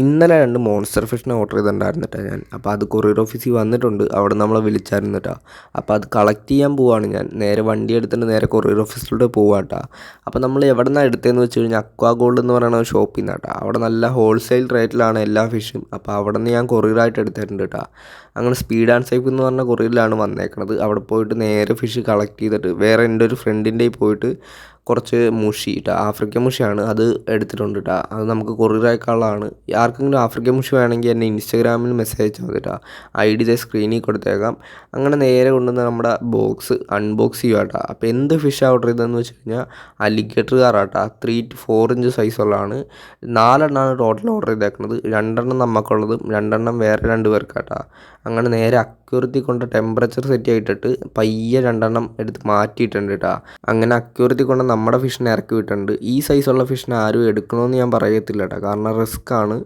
ഇന്നലെ രണ്ട് monster ഫിഷിനെ order ചെയ്തിട്ടുണ്ടായിരുന്നു ഞാൻ. അപ്പോൾ അത് കൊറിയർ ഓഫീസിൽ വന്നിട്ടുണ്ട്. അവിടെ നമ്മളെ വിളിച്ചായിരുന്നു കേട്ടോ അപ്പോൾ അത് കളക്ട് ചെയ്യാൻ പോവാണ് ഞാൻ. നേരെ വണ്ടി എടുത്തിട്ട് നേരെ കൊറിയർ ഓഫീസിലൂടെ പോവാം കേട്ടോ അപ്പോൾ നമ്മൾ എവിടെ നിന്നാണ് എടുത്തതെന്ന് വെച്ച് കഴിഞ്ഞാൽ അക്വാ ഗോൾഡ് എന്ന് പറയുന്ന ഷോപ്പിൽ നിന്ന് കേട്ടോ അവിടെ നല്ല ഹോൾസെയിൽ റേറ്റിലാണ് എല്ലാ ഫിഷും അപ്പോൾ അവിടെ നിന്ന് ഞാൻ കൊറിയറായിട്ട് എടുത്തിട്ടുണ്ട് കേട്ടോ അങ്ങനെ സ്പീഡ് ആൻഡ് സേഫ് എന്ന് പറഞ്ഞ കൊറിയറിലാണ് വന്നേക്കണത്. അവിടെ പോയിട്ട് നേരെ ഫിഷ് കളക്ട് ചെയ്തിട്ട് വേറെ എന്റെ ഒരു ഫ്രണ്ടിന്റെ പോയിട്ട് കുറച്ച് മുഷി കേട്ടോ ആഫ്രിക്കൻ മുഷിയാണ് അത് എടുത്തിട്ടുണ്ട് കേട്ടോ അത് നമുക്ക് കൊറിയർ അയക്കാനുള്ളതാണ് ആർക്കെങ്കിലും ആഫ്രിക്കൻ മുഷി വേണമെങ്കിൽ എന്നെ ഇൻസ്റ്റാഗ്രാമിൽ മെസ്സേജ് അയച്ചാൽ മതി കേട്ടോ ഐ ഡി സ്ക്രീനിൽ കൊടുത്തേക്കാം. അങ്ങനെ നേരെ കൊണ്ടുവന്ന് നമ്മുടെ ബോക്സ് അൺബോക്സ് ചെയ്യുക കേട്ടോ അപ്പോൾ എന്ത് ഫിഷ് ഓർഡർ ചെയ്തതെന്ന് വെച്ച് കഴിഞ്ഞാൽ അലിഗേറ്റർ കാറാട്ടോ ത്രീ ടു ഫോർ ഇഞ്ച് സൈസുള്ളതാണ് നാലെണ്ണമാണ് ടോട്ടൽ ഓർഡർ ചെയ്തേക്കുന്നത് രണ്ടെണ്ണം നമുക്കുള്ളതും രണ്ടെണ്ണം വേറെ രണ്ട് പേർക്കാട്ടോ അങ്ങനെ നേരെ അക്യൂറത്തി കൊണ്ട് ടെമ്പറേച്ചർ സെറ്റ് ചെയ്തിട്ട് പയ്യെ രണ്ടെണ്ണം എടുത്ത് മാറ്റിയിട്ടുണ്ട് കേട്ടോ അങ്ങനെ അക്യൂറത്തി കൊണ്ട് നമ്മുടെ ഫിഷിനെ ഇറക്കി വിട്ടിട്ടുണ്ട്. ഈ സൈസുള്ള ഫിഷിനെ ആരും എടുക്കണമെന്ന് ഞാൻ പറയത്തില്ല കേട്ടോ കാരണം റിസ്ക് ആണ്.